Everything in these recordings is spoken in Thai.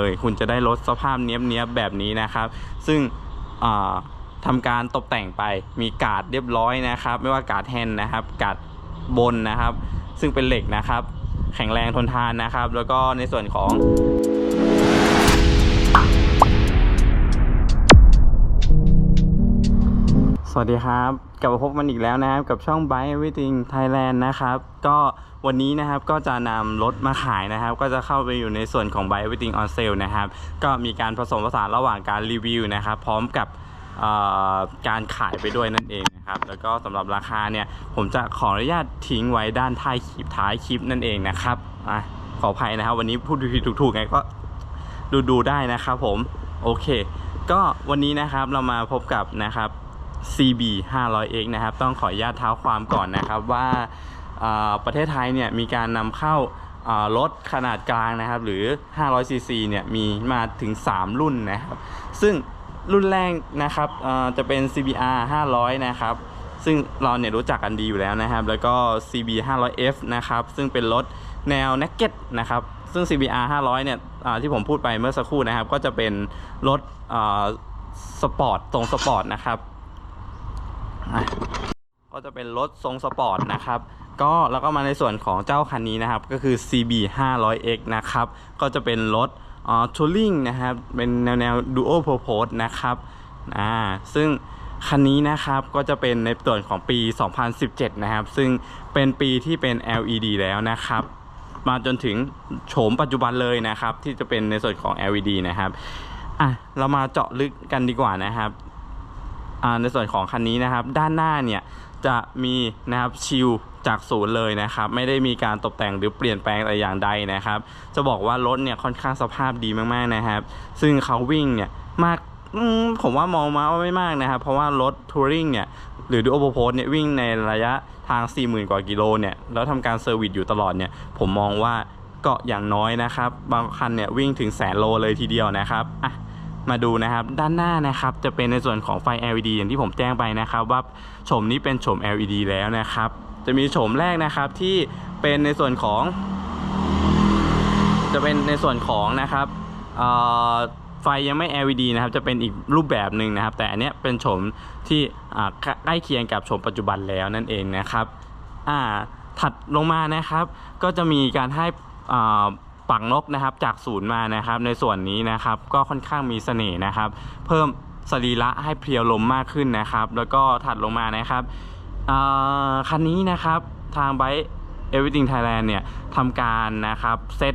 เลยคุณจะได้รถสภาพเนี้ยบๆแบบนี้นะครับ ซึ่งอ่าทำการตกแต่งไปมีกาดเรียบร้อยนะครับ ไม่ว่ากาดแฮนนะครับ กาดบนนะครับ ซึ่งเป็นเหล็กนะครับ แข็งแรงทนทานนะครับ แล้วก็ในส่วนของ สวัสดีครับ กลับมาพบกันอีกแล้วนะครับ กับช่อง Buy Everything Thailand นะครับ ก็วันนี้นะครับก็จะนำรถมาขายนะครับ ก็จะเข้าไปอยู่ในส่วนของ Buy Everything on Sale นะครับ ก็มีการผสมผสานระหว่างการรีวิวนะครับ พร้อมกับการขายไปด้วยนั่นเองนะครับ แล้วก็สำหรับราคาเนี่ย ผมจะขออนุญาตทิ้งไว้ด้านท้ายคลิปท้ายคลิปนั่นเองนะครับอะขออภัยนะครับ วันนี้พูดผิดถูกๆไงก็ดูดูได้นะครับผมโอเค ก็วันนี้นะครับเรามาพบกับนะครับ CB 500X นะครับ ต้องขออนุญาตเท้าความก่อนนะครับว่าประเทศไทยเนี่ยมีการนำเข้ารถขนาดกลางนะครับ หรือ 500cc เนี่ยมีมาถึง 3 รุ่นนะครับ ซึ่งรุ่นแรกนะครับจะเป็น CBR 500 นะครับ ซึ่งเราเนี่ยรู้จักกันดีอยู่แล้วนะครับ แล้วก็ CB 500F นะครับ ซึ่งเป็นรถแนว naked นะครับ ซึ่ง CBR 500 เนี่ยที่ผมพูดไปเมื่อสักครู่นะครับ ก็จะเป็นรถสปอร์ตทรงสปอร์ตนะครับ ก็จะเป็นรถทรงสปอร์ตนะครับก็แล้วก็มาในส่วนของเจ้าคันนี้นะครับก็คือ CB 500X นะครับก็จะเป็นรถอ่าทัวริงนะครับเป็นแนวแนว dual purpose นะครับอ่าซึ่งคันนี้นะครับก็จะเป็นในส่วนของปี 2017 นะครับ ซึ่งเป็นปีที่เป็น LED แล้วนะครับ มาจนถึงโฉมปัจจุบันเลยนะครับ ที่จะเป็นในส่วนของ LED นะครับอะเรามาเจาะลึกกันดีกว่านะครับ ในส่วนของคันนี้นะครับ ด้านหน้าเนี่ยจะมีนะครับชิลจากศูนย์เลยนะครับ ไม่ได้มีการตกแต่งหรือเปลี่ยนแปลงอะไรอย่างใดนะครับ จะบอกว่ารถเนี่ยค่อนข้างสภาพดีมากๆนะครับ ซึ่งเขาวิ่งเนี่ยมากมผมว่ามองมาว่าไม่มากนะครับ เพราะว่ารถทัวริงเนี่ยหรือดูโอโพสเนี่ยวิ่งในระยะทาง 40,000 กว่ากิโลเนี่ยแล้วทำการเซอร์วิสอยู่ตลอดเนี่ยผมมองว่าก็อย่างน้อยนะครับ บางคันเนี่ยวิ่งถึงแสนโลเลยทีเดียวนะครับอะ มาดูนะครับด้านหน้านะครับจะเป็นในส่วนของไฟ LED อย่างที่ผมแจ้งไปนะครับ ว่าโฉมนี้เป็นโฉม LED แล้วนะครับ จะมีโฉมแรกนะครับที่เป็นในส่วนของ จะเป็นในส่วนของนะครับไฟยังไม่ LED นะครับจะเป็นอีกรูปแบบหนึ่งนะครับ แต่อันนี้เป็นโฉมที่ใกล้เคียงกับโฉมปัจจุบันแล้วนั่นเองนะครับถัดลงมานะครับ ก็จะมีการให้อ่า ปักนกนะครับจากศูนย์มานะครับ ในส่วนนี้นะครับก็ค่อนข้างมีเสน่ห์นะครับ เพิ่มสรีระให้เพรียวลมมากขึ้นนะครับ แล้วก็ถัดลงมานะครับคันนี้นะครับทางไบ Everything Thailand เนี่ยทำการนะครับเซต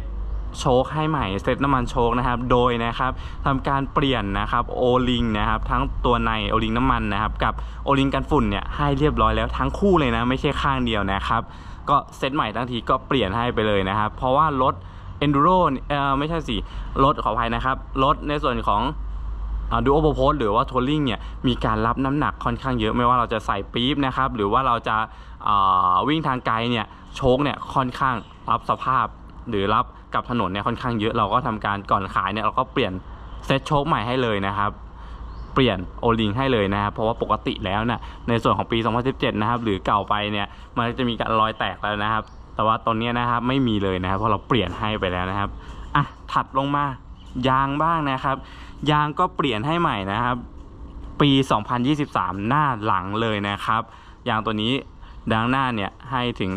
โชคให้ใหม่เซตน้ำมันโชคนะครับ โดยนะครับทำการเปลี่ยนนะครับโอลิงนะครับ ทั้งตัวในโอลิงน้ำมันนะครับ กับโอลิงกันฝุ่นเนี่ยให้เรียบร้อยแล้วทั้งคู่เลยนะ ไม่ใช่ข้างเดียวนะครับ ก็เซตใหม่ทั้งทีก็เปลี่ยนให้ไปเลยนะครับ เพราะว่ารถ enduro เอ่อไม่ใช่สิรถขออภัยนะครับรถในส่วนของดูโอโ p โพสหรือว่าทัวริงเนี่ยมีการรับน้ำหนักค่อนข้างเยอะไม่ว่าเราจะใส่ปี๊บนะครับหรือว่าเราจะวิ่งทางไกลเนี่ยโชคเนี่ยค่อนข้างรับสภาพ หรือรับกับถนนเนี่ยค่อนข้างเยอะเราก็ทำการก่อนขายเนี่ยเราก็เปลี่ยนเซตโชคใหม่ให้เลยนะครับ เปลี่ยนโอลิงให้เลยนะครับเพราะว่าปกติแล้วเนี่ยในส่วนของปี 2017 นะครับหรือเก่าไปเนี่ยมันจะมีการรอยแตกแล้วนะครับ แต่ว่าตอนนี้นะครับไม่มีเลยนะครับเพราะเราเปลี่ยนให้ไปแล้วนะครับอะถัดลงมายางบ้างนะครับ ยางก็เปลี่ยนให้ใหม่นะครับ ปี 2023 หน้าหลังเลยนะครับ ยางตัวนี้ดังหน้าเนี่ยให้ถึง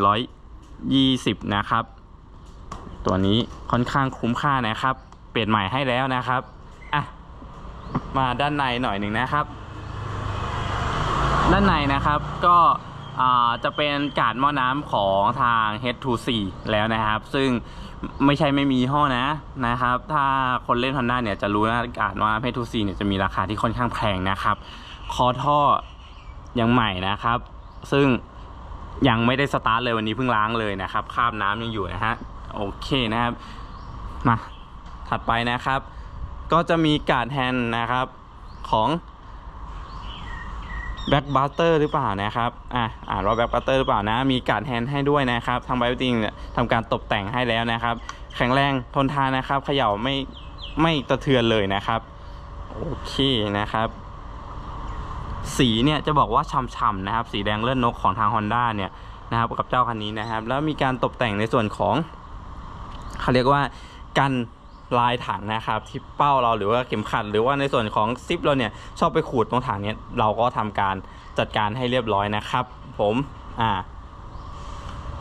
120 นะครับ ตัวนี้ค่อนข้างคุ้มค่านะครับ เปลี่ยนใหม่ให้แล้วนะครับอะมาด้านในหน่อยหนึ่งนะครับ ด้านในนะครับก็ จะเป็นกาดหม้อน้ำของทาง H2C แล้วนะครับ ซึ่งไม่ใช่ไม่มียี่ห้อนะนะครับ ถ้าคนเล่น Honda เนี่ยจะรู้นะการว่า H2C เนี่ยจะมีราคาที่ค่อนข้างแพงนะครับ คอท่อยังใหม่นะครับ ซึ่งยังไม่ได้สตาร์ทเลยวันนี้เพิ่งล้างเลยนะครับคราบน้ำยังอยู่นะฮะโอเคนะครับมาถัดไปนะครับ ก็จะมีกาดแฮนด์นะครับของ แบ็กบัสเตอร์หรือเปล่านะครับอะอ่านว่าแบ็กบัสเตอร์หรือเปล่านะ มีการแฮนด์ให้ด้วยนะครับทางไบโอติงทำการตกแต่งให้แล้วนะครับ แข็งแรงทนทานนะครับเขย่าไม่ไม่กระเทือนเลยนะครับโอเคนะครับสีเนี่ยจะบอกว่าฉ่ำๆนะครับ สีแดงเลือดนกของทาง Honda เนี่ยนะครับกับเจ้าคันนี้นะครับ แล้วมีการตกแต่งในส่วนของเขาเรียกว่ากัน ลายถังนะครับที่เป้าเราหรือว่าเข็มขัด หรือว่าในส่วนของซิปเราเนี่ยชอบไปขูดตรงถังเนี้ยเราก็ทำการจัดการให้เรียบร้อยนะครับ ผมอ่า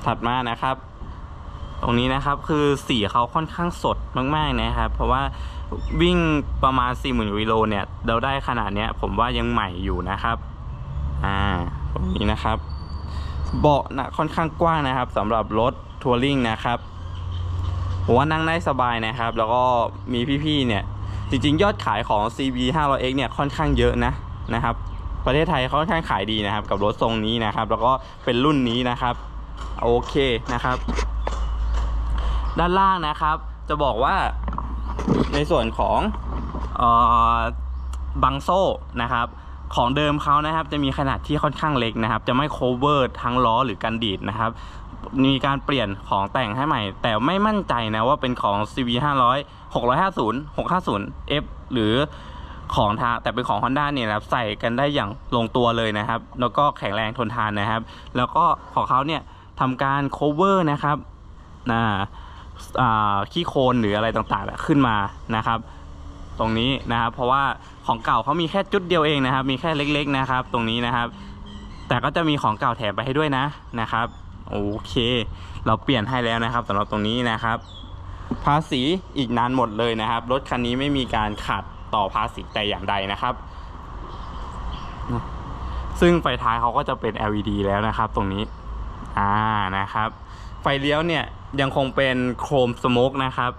ถัดมานะครับ ตรงนี้นะครับคือสีเขาค่อนข้างสดมากๆนะครับ เพราะว่าวิ่งประมาณ 4 0,000กิโลเนี่ย เราได้ขนาดเนี้ย ผมว่ายังใหม่อยู่นะครับ อ่าตรงนี้นะครับ เบาะนะค่อนข้างกว้างนะครับสำหรับรถทัวริงนะครับ ผมว่านั่งได้สบายนะครับ แล้วก็มีพี่ๆเนี่ย จริงๆ ยอดขายของ CB 500X เนี่ยค่อนข้างเยอะนะนะครับ ประเทศไทยค่อนข้างขายดีนะครับ กับรถทรงนี้นะครับ แล้วก็เป็นรุ่นนี้นะครับ โอเคนะครับ ด้านล่างนะครับ จะบอกว่าในส่วนของเออบังโซ่นะครับของเดิมเขานะครับจะมีขนาดที่ค่อนข้างเล็กนะครับ จะไม่ cover ทั้งล้อหรือกันดีดนะครับ มีการเปลี่ยนของแต่งให้ใหม่ แต่ไม่มั่นใจนะว่าเป็นของ CB 500 650 650 F หรือของทางแต่เป็นของ Honda เนี่ยนะครับใส่กันได้อย่างลงตัวเลยนะครับ แล้วก็แข็งแรงทนทานนะครับ แล้วก็ของเขาเนี่ยทำการ cover นะครับอ่าอ่าขี้โคลนหรืออะไรต่างๆ ขึ้นมานะครับ ตรงนี้นะครับ เพราะว่าของเก่าเขามีแค่จุดเดียวเองนะครับ มีแค่เล็ก ๆ นะครับ ตรงนี้นะครับ แต่ก็จะมีของเก่าแถมไปให้ด้วยนะนะครับ โอเค เราเปลี่ยนให้แล้วนะครับสำหรับตรงนี้นะครับ ภาษีอีกนานหมดเลยนะครับ รถคันนี้ไม่มีการขาดต่อภาษีแต่อย่างใดนะครับ ซึ่งไฟท้ายเขาก็จะเป็น LED แล้วนะครับ ตรงนี้ อ่านะครับ ไฟเลี้ยวเนี่ยยังคงเป็นโครมสโมกนะครับ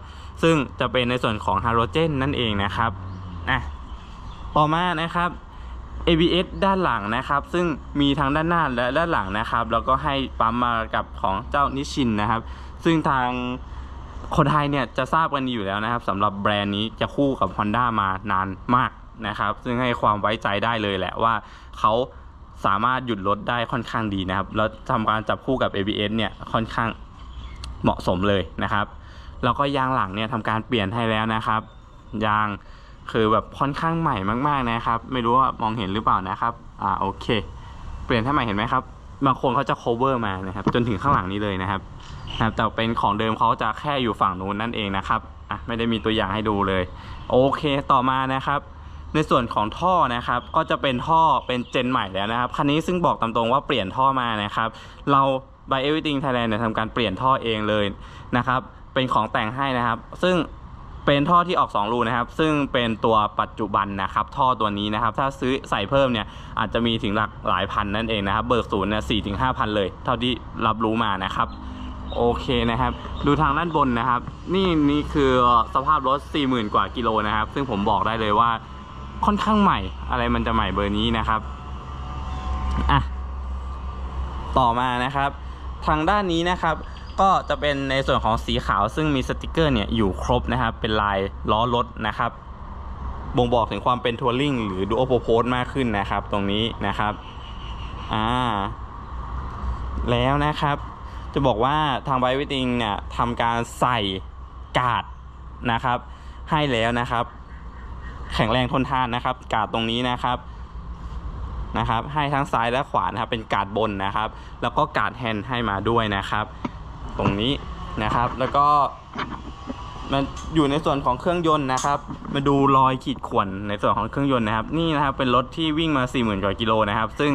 ซึ่งจะเป็นในส่วนของไฮโดรเจนนั่นเองนะครับอะต่อมานะครับ ABS ด้านหลังนะครับ ซึ่งมีทั้งด้านหน้าและด้านหลังนะครับ แล้วก็ให้ปั๊มมากับของเจ้านิชินนะครับ ซึ่งทางคนไทยเนี่ยจะทราบกันดีอยู่แล้วนะครับสำหรับแบรนด์นี้จะคู่กับ Honda มานานมากนะครับ ซึ่งให้ความไว้ใจได้เลยแหละว่าเขาสามารถหยุดรถได้ค่อนข้างดีนะครับ แล้วทำการจับคู่กับ ABS เนี่ยค่อนข้างเหมาะสมเลยนะครับ แล้วก็ยางหลังเนี่ยทำการเปลี่ยนให้แล้วนะครับ ยาง คือแบบค่อนข้างใหม่มากๆนะครับ ไม่รู้ว่ามองเห็นหรือเปล่านะครับ อ่าโอเค เปลี่ยนให้ใหม่เห็นไหมครับ บางคนเขาจะ cover มานะครับ จนถึงข้างหลังนี้เลยนะครับนะครับแต่เป็นของเดิมเขาจะแค่อยู่ฝั่งนู้นนั่นเองนะครับอะไม่ได้มีตัวอย่างให้ดูเลย โอเคต่อมานะครับในส่วนของท่อนะครับก็จะเป็นท่อเป็นเจนใหม่แล้วนะครับคันนี้ซึ่งบอกตามตรงว่าเปลี่ยนท่อมานะครับ เรา by everything Thailand เนี่ยทำการเปลี่ยนท่อเองเลยนะครับ เป็นของแต่งให้นะครับ ซึ่ง เป็นท่อที่ออก 2 รูนะครับ ซึ่งเป็นตัวปัจจุบันนะครับ ท่อตัวนี้นะครับ ถ้าซื้อใส่เพิ่มเนี่ยอาจจะมีถึงหลักหลายพันนั่นเองนะครับ เบิกศูนย์เนี่ยสี่ถึงห้าพันเลย เท่าที่รับรู้มานะครับโอเคนะครับ ดูทางด้านบนนะครับ นี่นี่คือสภาพรถ 40,000 กว่ากิโลนะครับ ซึ่งผมบอกได้เลยว่าค่อนข้างใหม่ อะไรมันจะใหม่เบอร์นี้นะครับอะต่อมานะครับ ทางด้านนี้นะครับ ก็จะเป็นในส่วนของสีขาวซึ่งมีสติกเกอร์เนี่ยอยู่ครบนะครับ เป็นลายล้อรถนะครับ บ่งบอกถึงความเป็นทัวริงหรือดูโอโปโพสมากขึ้นนะครับ ตรงนี้นะครับอ่าแล้วนะครับ จะบอกว่าทางไบวิติงเนี่ยทำการใส่กาดนะครับ ให้แล้วนะครับ แข็งแรงทนทานนะครับ กาดตรงนี้นะครับนะครับ ให้ทั้งซ้ายและขวานะครับ เป็นกาดบนนะครับ แล้วก็กาดแฮนด์ให้มาด้วยนะครับ ตรงนี้นะครับ แล้วก็มันอยู่ในส่วนของเครื่องยนต์นะครับ มาดูรอยขีดข่วนในส่วนของเครื่องยนต์นะครับ นี่นะครับเป็นรถที่วิ่งมา 40,000กว่ากิโลนะครับ ซึ่ง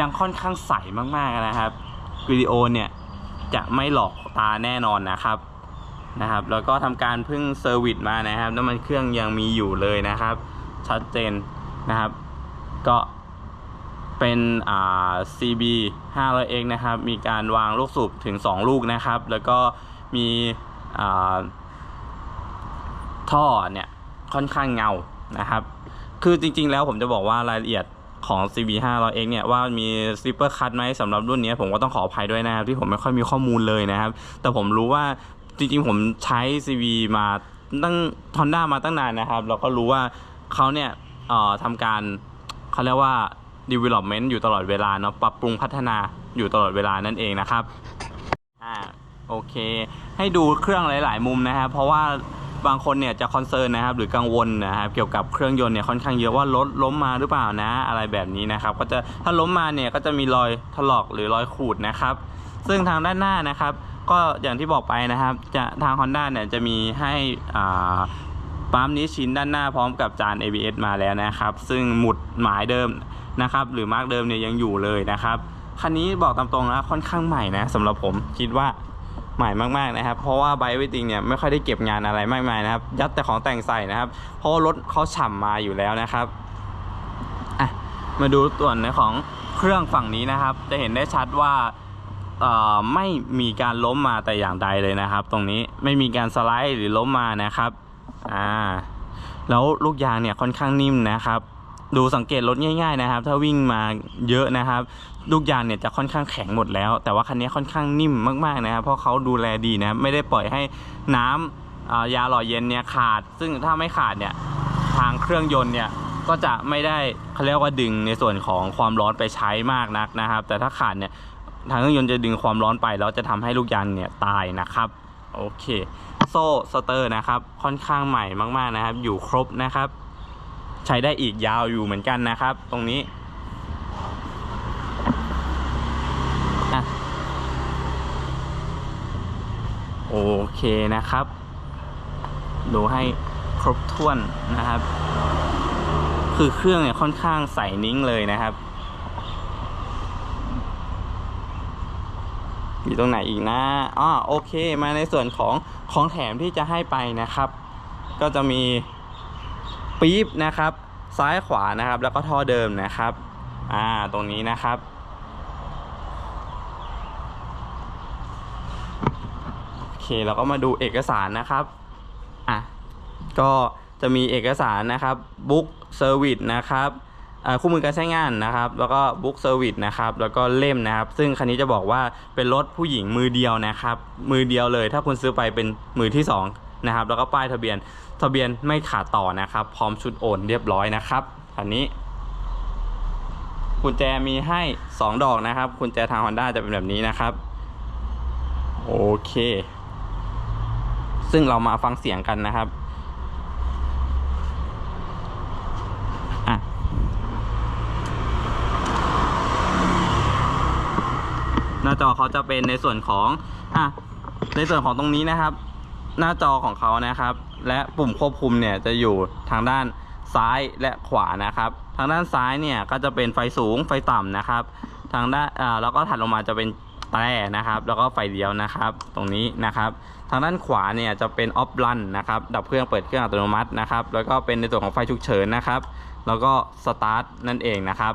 ยังค่อนข้างใสมากๆนะครับวิดีโอเนี่ยจะไม่หลอกตาแน่นอนนะครับนะครับ แล้วก็ทำการพิ่งเซอร์วิสมานะครับน้ำมันเครื่องยังมีอยู่เลยนะครับ ชัดเจนนะครับ ก็ เป็นอ่า CB 500X นะครับ มีการวางลูกสูบถึง 2 ลูกนะครับ แล้วก็มีอ่าท่อเนี่ยค่อนข้างเงานะครับ คือจริงๆแล้วผมจะบอกว่ารายละเอียดของ CB 500X เนี่ยว่ามี slipper cut ไหมสำหรับรุ่นนี้ผมก็ต้องขออภัยด้วยนะครับที่ผมไม่ค่อยมีข้อมูลเลยนะครับ แต่ผมรู้ว่าจริงๆผมใช้ CB มาตั้ง Honda มาตั้งนานนะครับแล้วก็รู้ว่าเขาเนี่ยเอ่อทำการเขาเรียกว่า development อยู่ตลอดเวลาเนาะปรับปรุงพัฒนาอยู่ตลอดเวลานั่นเองนะครับอ่าโอเค ให้ดูเครื่องหลาย ๆ มุมนะครับเพราะว่าบางคนเนี่ยจะคอนเซิร์นนะครับหรือกังวลนะครับเกี่ยวกับเครื่องยนต์เนี่ยค่อนข้างเยอะว่ารถล้มมาหรือเปล่านะ อะไรแบบนี้นะครับ ก็จะถ้าล้มมาเนี่ยก็จะมีรอยถลอกหรือรอยขูดนะครับ ซึ่งทางด้านหน้านะครับ ก็อย่างที่บอกไปนะครับจะทาง Honda เนี่ยจะมีให้อ่าปั๊มนี้ชิ้นด้านหน้าพร้อมกับจาน ABS มาแล้วนะครับ ซึ่งหมุดหมายเดิม นะครับ หรือมาร์กเดิมเนี่ยยังอยู่เลยนะครับคันนี้บอกตามตรงนะค่อนข้างใหม่นะสำหรับผมคิดว่าใหม่มากๆนะครับ เพราะว่าไบวิติงเนี่ยไม่ค่อยได้เก็บงานอะไรมากมายนะครับ ยัดแต่ของแต่งใส่นะครับ เพราะรถเขาฉ่ำมาอยู่แล้วนะครับอะมาดูส่วนในของเครื่องฝั่งนี้นะครับ จะเห็นได้ชัดว่าไม่มีการล้มมาแต่อย่างใดเลยนะครับ ตรงนี้ไม่มีการสไลด์หรือล้มมานะครับอ่าแล้วลูกยางเนี่ยค่อนข้างนิ่มนะครับ ดูสังเกตรถง่ายๆนะครับ ถ้าวิ่งมาเยอะนะครับ ลูกยางเนี่ยจะค่อนข้างแข็งหมดแล้ว แต่ว่าคันนี้ค่อนข้างนิ่มมากๆนะครับ เพราะเขาดูแลดีนะไม่ได้ปล่อยให้น้ำอ่ายาหล่อเย็นเนี่ยขาด ซึ่งถ้าไม่ขาดเนี่ยทางเครื่องยนต์เนี่ยก็จะไม่ได้เขาเรียกว่าดึงในส่วนของความร้อนไปใช้มากนักนะครับ แต่ถ้าขาดเนี่ยทางเครื่องยนต์จะดึงความร้อนไปแล้วจะทำให้ลูกยางเนี่ยตายนะครับโอเค โซ่สเตอร์นะครับค่อนข้างใหม่มากๆนะครับ อยู่ครบนะครับ ใช้ได้อีกยาวอยู่เหมือนกันนะครับ ตรงนี้โอเคนะครับ ดูให้ครบถ้วนนะครับ คือเครื่องเนี่ยค่อนข้างใสนิ้งเลยนะครับ อยู่ตรงไหนอีกนะอ๋อโอเค มาในส่วนของของแถมที่จะให้ไปนะครับ ก็จะมี ปี๊บนะครับ ซ้ายขวานะครับ แล้วก็ท่อเดิมนะครับ อ่า ตรงนี้นะครับ โอเค เราก็มาดูเอกสารนะครับ อะ ก็จะมีเอกสารนะครับบุ๊กเซอร์วิสนะครับอ่าคู่มือการใช้งานนะครับ แล้วก็บุ๊กเซอร์วิสนะครับ แล้วก็เล่มนะครับ ซึ่งคันนี้จะบอกว่าเป็นรถผู้หญิงมือเดียวนะครับ มือเดียวเลย ถ้าคุณซื้อไปเป็นมือที่สอง นะครับแล้วก็ป้ายทะเบียนทะเบียนไม่ขาดต่อนะครับ พร้อมชุดโอนเรียบร้อยนะครับคันนี้กุญแจมีให้ 2 ดอกนะครับกุญแจทาง Honda จะเป็นแบบนี้นะครับ โอเค ซึ่งเรามาฟังเสียงกันนะครับอะหน้าจอเขาจะเป็นในส่วนของอะในส่วนของตรงนี้นะครับ หน้าจอของเขานะครับ และปุ่มควบคุมเนี่ยจะอยู่ทางด้านซ้ายและขวานะครับ ทางด้านซ้ายเนี่ยก็จะเป็นไฟสูงไฟต่ำนะครับ ทางด้านอ่าแล้วก็ถัดลงมาจะเป็นแตรนะครับ แล้วก็ไฟเลี้ยวนะครับ ตรงนี้นะครับ ทางด้านขวาเนี่ยจะเป็นออฟลันนะครับ ดับเครื่องเปิดเครื่องอัตโนมัตินะครับ แล้วก็เป็นในส่วนของไฟฉุกเฉินนะครับ แล้วก็สตาร์ทนั่นเองนะครับ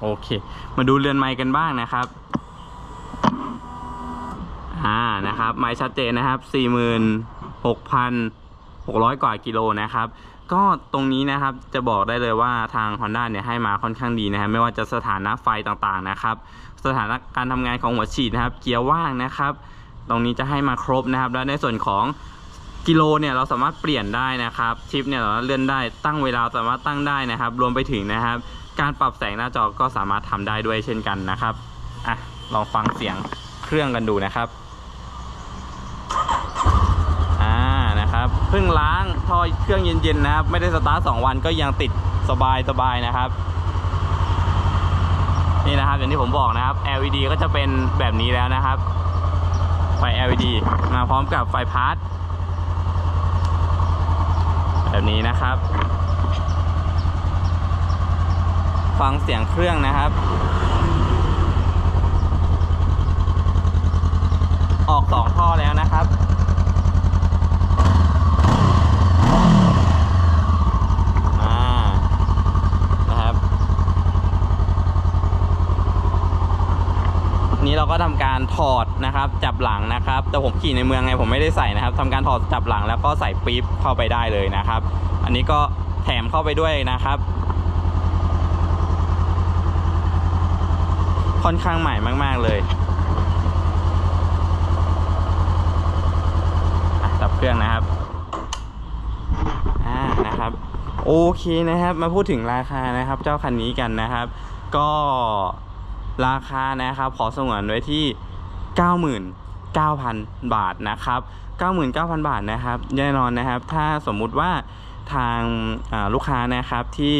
โอเค มาดูเรือนไม้กันบ้างนะครับ อ่านะครับไม้ชัดเจนนะครับ 46,600 กว่ากิโลนะครับ ก็ตรงนี้นะครับจะบอกได้เลยว่าทาง Honda เนี่ยให้มาค่อนข้างดีนะครับไม่ว่าจะสถานะไฟต่างๆนะครับ สถานะการทำงานของหัวฉีดนะครับ เกียร์ว่างนะครับ ตรงนี้จะให้มาครบนะครับ และในส่วนของกิโลเนี่ยเราสามารถเปลี่ยนได้นะครับ ชิปเนี่ยเราเลื่อนได้ตั้งเวลาสามารถตั้งได้นะครับ รวมไปถึงนะครับ การปรับแสงหน้าจอก็สามารถทำได้ด้วยเช่นกันนะครับอะลองฟังเสียงเครื่องกันดูนะครับ อ่า นะครับ เพิ่งล้างท่อเครื่องเย็นๆนะครับ ไม่ได้สตาร์ทสองวันก็ยังติดสบายสบายๆนะครับ นี่นะครับอย่างที่ผมบอกนะครับ LED ก็จะเป็นแบบนี้แล้วนะครับ ไฟ LED มาพร้อมกับไฟพาร์ทแบบนี้นะครับ ฟังเสียงเครื่องนะครับ ออกสองท่อแล้วนะครับ อ่า นะครับ นี้เรา การถอดนะครับ จับหลังนะครับ แต่ผมขี่ในเมืองไงผมไม่ได้ใส่นะครับทำการถอดจับหลังแล้วก็ใส่ปี๊บเข้าไปได้เลยนะครับ อันนี้ก็แถมเข้าไปด้วยนะครับ ค่อนข้างใหม่มาก ๆเลยดับเครื่องนะครับอ่านะครับโอเคนะครับ มาพูดถึงราคานะครับ เจ้าคันนี้กันนะครับ ก็ราคานะครับ ขอสงวนไว้ที่ 99,000 บาทนะครับ99,000 บาทนะครับแน่นอนนะครับ ถ้าสมมุติว่าทางลูกค้านะครับที่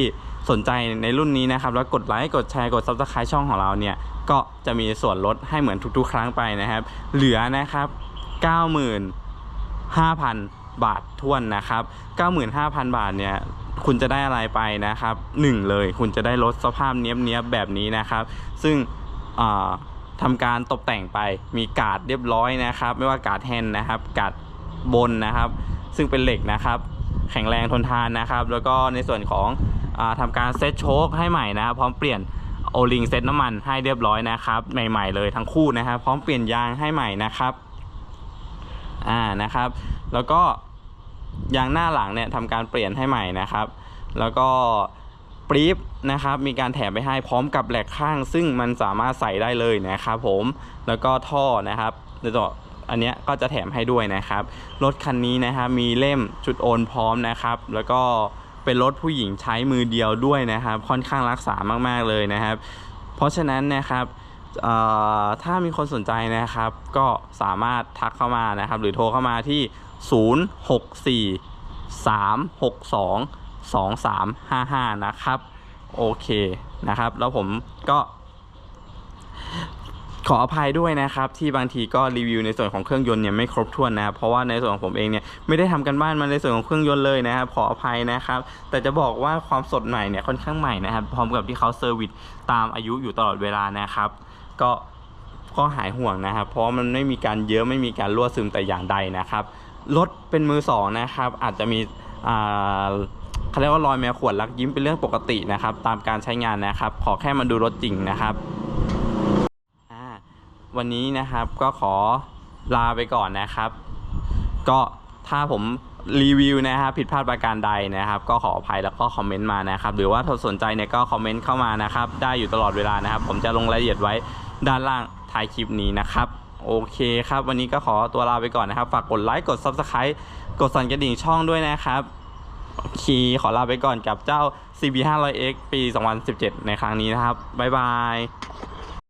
สนใจในรุ่นนี้นะครับ แล้วกดไลค์กดแชร์กด subscribe ช่องของเราเนี่ย ก็จะมีส่วนลดให้เหมือนทุกๆ ครั้งไปนะครับ เหลือนะครับ 95,000 บาททวนนะครับ 95,000 บาทเนี่ยคุณจะได้อะไรไปนะครับหนึ่งเลยคุณจะได้รถสภาพเนี้ยบๆแบบนี้นะครับ ซึ่ง อ่าทำการตกแต่งไปมีกาดเรียบร้อยนะครับ ไม่ว่ากาดแฮนนะครับกาดบนนะครับ ซึ่งเป็นเหล็กนะครับ แข็งแรงทนทานนะครับ แล้วก็ในส่วนของอาทำการเซตโชคให้ใหม่นะครับ พร้อมเปลี่ยนโอลิงเซตน้ำมันให้เรียบร้อยนะครับใหม่ๆเลยทั้งคู่นะครับ พร้อมเปลี่ยนยางให้ใหม่นะครับอ่านะครับ แล้วก็ยางหน้าหลังเนี่ยทำการเปลี่ยนให้ใหม่นะครับ แล้วก็ ปรี๊บนะครับมีการแถมไปให้พร้อมกับแหลกข้าง ซึ่งมันสามารถใส่ได้เลยนะครับผมแล้วก็ท่อนะครับในตัวอันนี้ก็จะแถมให้ด้วยนะครับรถคันนี้นะครับมีเล่มจุดโอนพร้อมนะครับ แล้วก็เป็นรถผู้หญิงใช้มือเดียวด้วยนะครับ ค่อนข้างรักษามากๆเลยนะครับ เพราะฉะนั้นนะครับถ้ามีคนสนใจนะครับ ก็สามารถทักเข้ามานะครับ หรือโทรเข้ามาที่ 064 362 2355 นะครับ โอเคนะครับ แล้วผมก็ ขออภัยด้วยนะครับ ที่บางทีก็รีวิวในส่วนของเครื่องยนต์เนี่ยไม่ครบถ้วนนะครับเพราะว่าในส่วนของผมเองเนี่ยไม่ได้ทำกันบ้านมาในส่วนของเครื่องยนต์เลยนะครับ ขออภัยนะครับ แต่จะบอกว่าความสดใหม่เนี่ยค่อนข้างใหม่นะครับ พร้อมกับที่เขาเซอร์วิสตามอายุอยู่ตลอดเวลานะครับ ก็ก็หายห่วงนะครับ เพราะมันไม่มีการเยอะไม่มีการรั่วซึมแต่อย่างใดนะครับรถเป็นมือสองนะครับ อาจจะมีอ่า เขาเรียกว่ารอยแมวขวดลักยิ้มเป็นเรื่องปกตินะครับ ตามการใช้งานนะครับ ขอแค่มาดูรถจริงนะครับวันนี้นะครับก็ขอลาไปก่อนนะครับ ก็ถ้าผมรีวิวนะครับผิดพลาดประการใดนะครับ ก็ขออภัยแล้วก็คอมเมนต์มานะครับ หรือว่าถ้าสนใจเนี่ยก็คอมเมนต์เข้ามานะครับ ได้อยู่ตลอดเวลานะครับ ผมจะลงรายละเอียดไว้ด้านล่างท้ายคลิปนี้นะครับ โอเคครับ วันนี้ก็ขอตัวลาไปก่อนนะครับ ฝากกดไลค์กด Subscribe กดสั่นกระดิ่งช่องด้วยนะครับ คีขอลาไปก่อนกับเจ้า CB500X ปี 2017 ในครั้งนี้นะครับ บ๊ายบาย